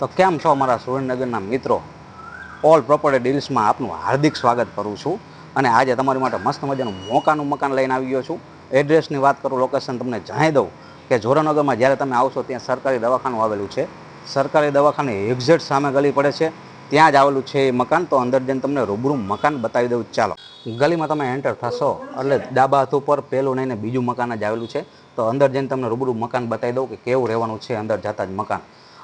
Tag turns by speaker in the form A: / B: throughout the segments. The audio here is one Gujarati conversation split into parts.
A: તો કેમ છો મારા સુરેન્દ્રનગરના મિત્રો? ઓલ પ્રોપર્ટી ડીલ્સમાં આપનું હાર્દિક સ્વાગત કરું છું અને આજે તમારી માટે મસ્ત મજાનું મોકાનું મકાન લઈને આવી ગયો છું. એડ્રેસની વાત કરું લોકેશન તમને જણાવી દઉં કે જોરાનગરમાં જ્યારે તમે આવશો ત્યાં સરકારી દવાખાનું આવેલું છે. સરકારી દવાખાને એક્ઝેટ સામે ગલી પડે છે. ત્યાં જ આવેલું છે એ મકાન. તો અંદર જઈને તમને રૂબરૂ મકાન બતાવી દઉં. ચાલો, ગલીમાં તમે એન્ટર થશો એટલે ડાબા હાથ ઉપર પહેલું નહીં બીજું મકાન જ આવેલું છે. તો અંદર જઈને તમને રૂબરૂ મકાન બતાવી દઉં કે કેવું રહેવાનું છે, અંદર જતા જ મકાન.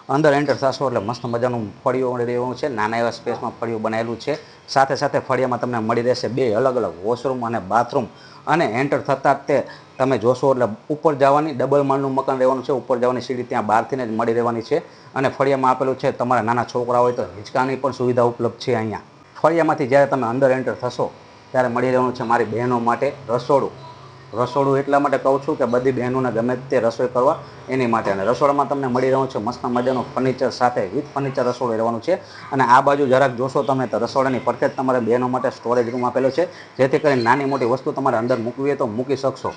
A: અંદર એન્ટર થશો એટલે મસ્ત મજાનું ફળિયું રહેવાનું છે. નાના એવા સ્પેસમાં ફળિયું બનાવેલું છે. સાથે સાથે ફળિયામાં તમને મળી રહેશે બે અલગ અલગ વોશરૂમ અને બાથરૂમ અને એન્ટર થતાં જ તે તમે જોશો એટલે ઉપર જવાની ડબલ માળનું મકાન રહેવાનું છે. ઉપર જવાની સીડી ત્યાં બહારથી જ મળી રહેવાની છે. અને ફળિયામાં આપેલું છે તમારા નાના છોકરા હોય તો હિંચકાની પણ સુવિધા ઉપલબ્ધ છે અહીંયા. ફળિયામાંથી જ્યારે તમે અંદર એન્ટર થશો, ત્યારે મળી રહેવાનું છે મારી બહેનો માટે રસોડું. રસોડું એટલા માટે કહું છું કે બધી બહેનોને ગમે તે રસોઈ કરવા એની માટે. અને રસોડામાં તમને મળી રહ્યું છે મસ્ત મજાનું ફર્નિચર સાથે વિથ ફર્નિચર રસોડું રહેવાનું છે. અને આ બાજુ જરાક જોશો તમે તો રસોડાની જ તમારે બહેનો માટે સ્ટોરેજ રૂમ આપેલો છે. જેથી કરીને નાની મોટી વસ્તુ તમારે અંદર મૂકવી હોય તો મૂકી શકશો.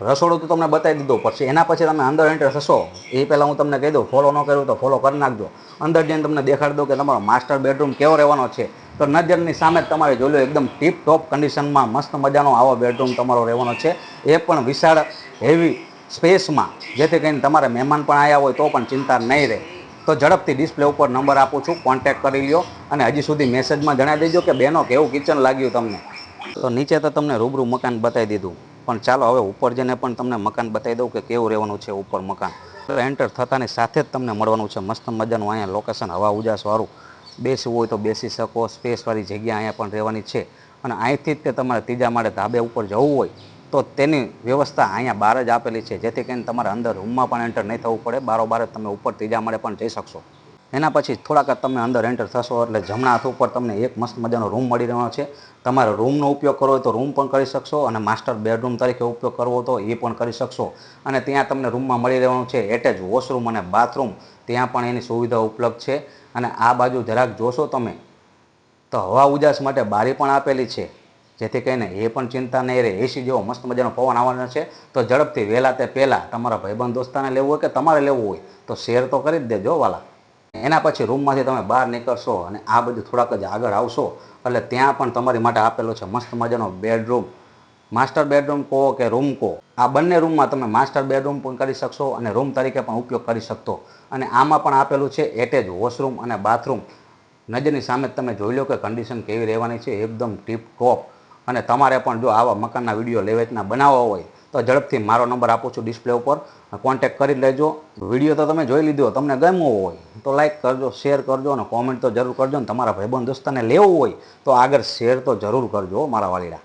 A: રસોડું તો તમને બતાવી દીધું, પછી એના પછી તમે અંદર એન્ટર થશો. એ પહેલાં હું તમને કહી દઉં ફોલો ન કર્યું તો ફોલો કરી નાખજો. અંદર જઈને તમને દેખાડી દઉં કે તમારો માસ્ટર બેડરૂમ કેવો રહેવાનો છે. તો નજરની સામે તમારે જોઈ લો, એકદમ ટીપ ટોપ કન્ડિશનમાં મસ્ત મજાનો આવો બેડરૂમ તમારો રહેવાનો છે. એ પણ વિશાળ હેવી સ્પેસમાં જેથી કરીને તમારે મહેમાન પણ આવ્યા હોય તો પણ ચિંતા નહીં રહે. તો ઝડપથી ડિસ્પ્લે ઉપર નંબર આપું છું કોન્ટેક્ટ કરી લ્યો અને હજી સુધી મેસેજમાં જણાવી દેજો કે બહેનો કેવું કિચન લાગ્યું તમને. તો નીચે તો તમને રૂબરૂ મકાન બતાવી દીધું. પણ ચાલો હવે ઉપર જઈને પણ તમને મકાન બતાવી દઉં કે કેવું રહેવાનું છે ઉપર મકાન. એન્ટર થતાની સાથે જ તમને મળવાનું છે. મસ્ત મજાનું અહીંયા લોકેશન હવા ઉજાસવાળું બેસવું હોય તો બેસી શકો સ્પેસવાળી જગ્યા અહીંયા પણ રહેવાની છે. અને અહીંથી જ તે તમારે ત્રીજા માળે ધાબે ઉપર જવું હોય તો તેની વ્યવસ્થા અહીંયા બહાર જ આપેલી છે. જેથી કરીને તમારે અંદર રૂમમાં પણ એન્ટર નહીં થવું પડે. બારોબાર તમે ઉપર ત્રીજા માળે પણ જઈ શકશો. એના પછી થોડાક તમે અંદર એન્ટર થશો એટલે જમણા હાથ ઉપર તમને એક મસ્ત મજાનો રૂમ મળી રહ્યો છે. તમારે રૂમનો ઉપયોગ કરવો હોય તો રૂમ પણ કરી શકશો અને માસ્ટર બેડરૂમ તરીકે ઉપયોગ કરવો તો એ પણ કરી શકશો. અને ત્યાં તમને રૂમમાં મળી રહેવાનું છે એટેચ વોશરૂમ અને બાથરૂમ ત્યાં પણ એની સુવિધા ઉપલબ્ધ છે. અને આ બાજુ જરાક જોશો તમે, તો હવા ઉજાસ માટે બારી પણ આપેલી છે. જેથી કરીને એ પણ ચિંતા નહીં રહે. એસી જેવો મસ્ત મજાનો પવન આવવાનો છે. તો ઝડપથી વહેલા તે પહેલાં તમારા ભાઈબંધ દોસ્તાને લેવું હોય કે તમારે લેવું હોય, તો શેર તો કરી જ દેજો વાલા. એના પછી રૂમમાંથી તમે બહાર નીકળશો અને આ બધું થોડાક જ આગળ આવશો, એટલે ત્યાં પણ તમારી માટે આપેલો છે મસ્ત મજાનો બેડરૂમ. માસ્ટર બેડરૂમ કહો કે રૂમ કહો, આ બંને રૂમમાં તમે માસ્ટર બેડરૂમ પણ કરી શકશો અને રૂમ તરીકે પણ ઉપયોગ કરી શકતો. અને આમાં પણ આપેલું છે એટેચ વોશરૂમ અને બાથરૂમ. નજરની સામે તમે જોઈ લો કે કન્ડિશન કેવી રહેવાની છે, એકદમ ટીપ ટોપ અને તમારે પણ જો આવા મકાનના વીડિયો લેવેચના બનાવવા હોય તો ઝડપથી મારો નંબર આપું છું ડિસ્પ્લે ઉપર. કોન્ટેક્ટ કરી લેજો. વીડિયો તો તમે જોઈ લીધો, તમને ગમ્યો હોય, તો લાઈક કરજો શેર કરજો અને કોમેન્ટ તો જરૂર કરજો ને તમારા ભાઈબંધ દોસ્તાને લેવું હોય, તો આગળ શેર તો જરૂર કરજો મારા વાલીડા.